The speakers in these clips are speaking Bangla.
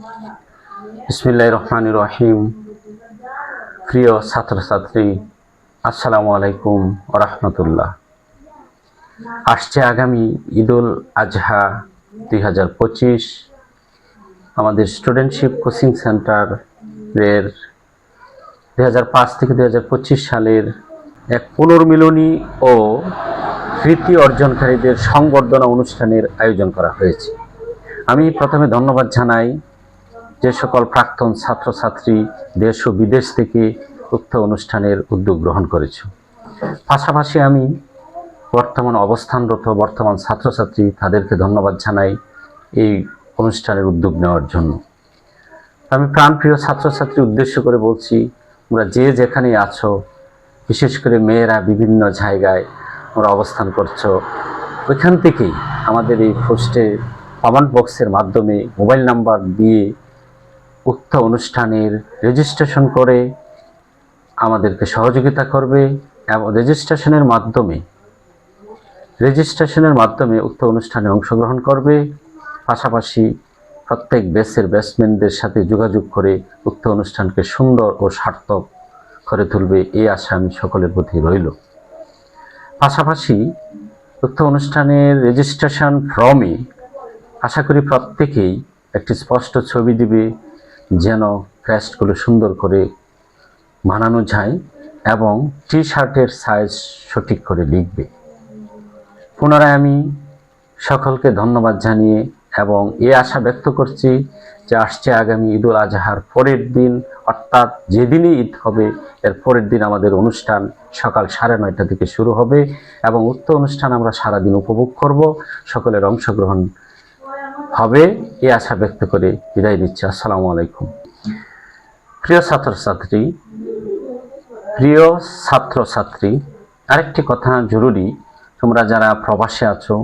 বিসমিল্লাহ রহমান রহিম প্রিয় ছাত্রছাত্রী আসসালামু আলাইকুম রহমতুল্লাহ আসছে আগামী ঈদুল আজহা দুই হাজার পঁচিশ। আমাদের স্টুডেন্টশিপ কোচিং সেন্টারের দুই হাজার পাঁচ থেকে দুই হাজার পঁচিশ সালের এক পুনর্মিলনী ও কৃতি অর্জনকারীদের সংবর্ধনা অনুষ্ঠানের আয়োজন করা হয়েছে। আমি প্রথমে ধন্যবাদ জানাই যে সকল প্রাক্তন ছাত্রছাত্রী দেশ ও বিদেশ থেকে উক্ত অনুষ্ঠানের উদ্যোগ গ্রহণ করেছ। পাশাপাশি আমি বর্তমান অবস্থানরত বর্তমান ছাত্রছাত্রী তাদেরকে ধন্যবাদ জানাই এই অনুষ্ঠানের উদ্যোগ নেওয়ার জন্য। আমি প্রাণপ্রিয় ছাত্রছাত্রী উদ্দেশ্য করে বলছি, তোমরা যে যেখানে আছো, বিশেষ করে মেয়েরা বিভিন্ন জায়গায় তোমরা অবস্থান করছ, ওইখান থেকেই আমাদের এই পোস্টে কমেন্ট বক্সের মাধ্যমে মোবাইল নাম্বার দিয়ে উক্ত অনুষ্ঠানের রেজিস্ট্রেশন করে আমাদেরকে সহযোগিতা করবে এবং রেজিস্ট্রেশনের মাধ্যমে রেজিস্ট্রেশনের মাধ্যমে উক্ত অনুষ্ঠানে অংশগ্রহণ করবে। পাশাপাশি প্রত্যেক বেসের ব্যাটসম্যানদের সাথে যোগাযোগ করে উক্ত অনুষ্ঠানকে সুন্দর ও সার্থক করে তুলবে, এই আশা আমি সকলের প্রতি রইল। পাশাপাশি উক্ত অনুষ্ঠানের রেজিস্ট্রেশন ফর্মে আশা করি প্রত্যেকেই একটি স্পষ্ট ছবি দিবে। যেন ক্র্যাস্টগুলো সুন্দর করে বানানো যায় এবং টি শার্টের সাইজ সঠিক করে লিখবে। পুনরায় আমি সকলকে ধন্যবাদ জানিয়ে এবং এ আশা ব্যক্ত করছি যে আসছে আগামী ঈদুল আজহার পরের দিন, অর্থাৎ যেদিনই ঈদ হবে, এর পরের দিন আমাদের অনুষ্ঠান সকাল সাড়ে নয়টা থেকে শুরু হবে এবং উক্ত অনুষ্ঠান আমরা সারাদিন উপভোগ করব। সকলের অংশগ্রহণ হবে, এ আশা ব্যক্ত করে বিদায় দিচ্ছি আসসালামু আলাইকুম। প্রিয় ছাত্রছাত্রী প্রিয় ছাত্রছাত্রী, আরেকটি কথা জরুরি। তোমরা যারা প্রবাসে আছো,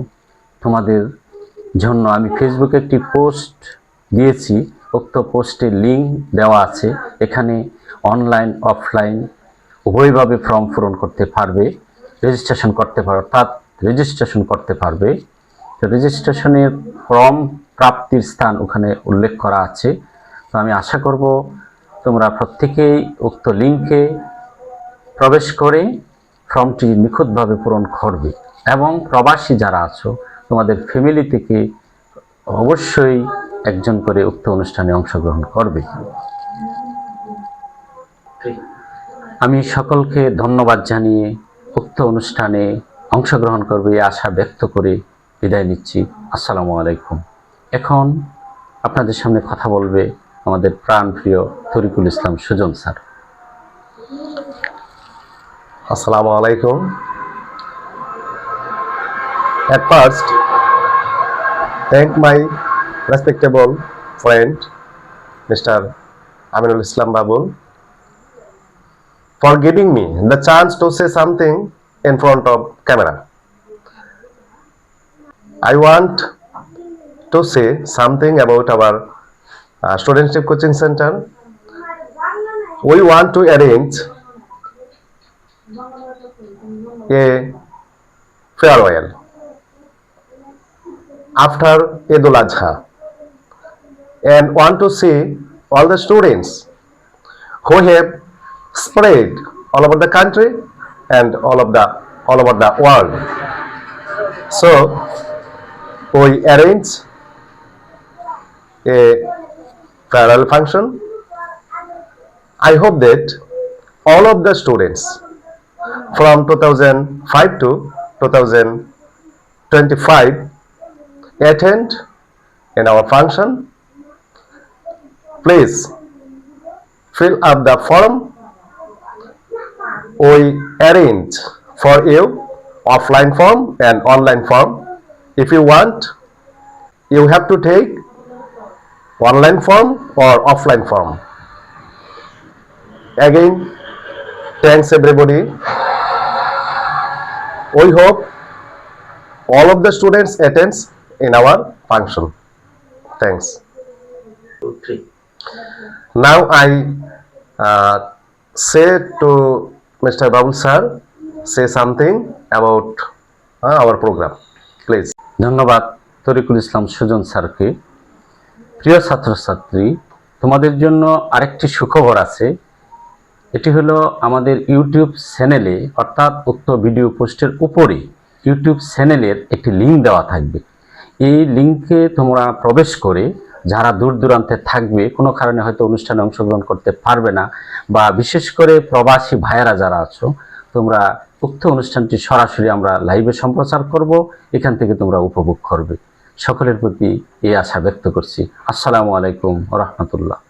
তোমাদের জন্য আমি ফেসবুকে একটি পোস্ট দিয়েছি। উক্ত পোস্টের লিঙ্ক দেওয়া আছে। এখানে অনলাইন অফলাইন উভয়ভাবে ফর্ম পূরণ করতে পারবে রেজিস্ট্রেশন করতে পারবে অর্থাৎ রেজিস্ট্রেশন করতে পারবে। রেজিস্ট্রেশনের ফর্ম প্রাপ্তির স্থান ওখানে উল্লেখ করা আছে। তো আমি আশা করব তোমরা প্রত্যেকেই উক্ত লিঙ্কে প্রবেশ করে ফর্মটি নিখুঁতভাবে পূরণ করবে এবং প্রবাসী যারা আছো, তোমাদের ফ্যামিলি থেকে অবশ্যই একজন করে উক্ত অনুষ্ঠানে অংশগ্রহণ করবে। আমি সকলকে ধন্যবাদ জানিয়ে উক্ত অনুষ্ঠানে অংশগ্রহণ করবে আশা ব্যক্ত করে বিদায় নিচ্ছি। আসসালামু আলাইকুম। এখন আপনাদের সামনে কথা বলবে আমাদের প্রাণ প্রিয় তরিকুল ইসলাম সুজন স্যার। আসসালাম আলাইকুম। At first thank my respectable friend mister Aminul Islam Babul for giving me the chance to say something in front of camera I want to say something about our uh, studentship coaching center. We want to arrange a farewell after Eid ul Adha and want to see all the students who have spread all over the country and all of the all over the world. So we arrange a farewell function. I hope that all of the students from 2005 to 2025 attend in our function. Please fill up the form. We arrange for you offline form and online form. If you want, you have to take online form or offline form. Again, thanks everybody. We hope all of the students attends in our function. Thanks. Now I uh, say to Mr. Babu sir, say something about uh, our program, please. ধন্যবাদ তরিকুল ইসলাম সুজন স্যারকে প্রিয় ছাত্রছাত্রী, তোমাদের জন্য আরেকটি সুখবর আছে। এটি হলো আমাদের ইউটিউব চ্যানেলে, অর্থাৎ উক্ত ভিডিও পোস্টের উপরে ইউটিউব চ্যানেলের একটি লিঙ্ক দেওয়া থাকবে। এই লিঙ্কে তোমরা প্রবেশ করে যারা দূর দূরান্তে থাকবে, কোনো কারণে হয়তো অনুষ্ঠানে অংশগ্রহণ করতে পারবে না, বা বিশেষ করে প্রবাসী ভাইয়েরা যারা আছো, তোমরা উক্ত অনুষ্ঠানটি সরাসরি আমরা লাইভে সম্প্রচার করব, এখান থেকে তোমরা উপভোগ করবে। সকলের প্রতি এই আশা ব্যক্ত করছি। আসসালামু আলাইকুম রহমতুল্লাহ।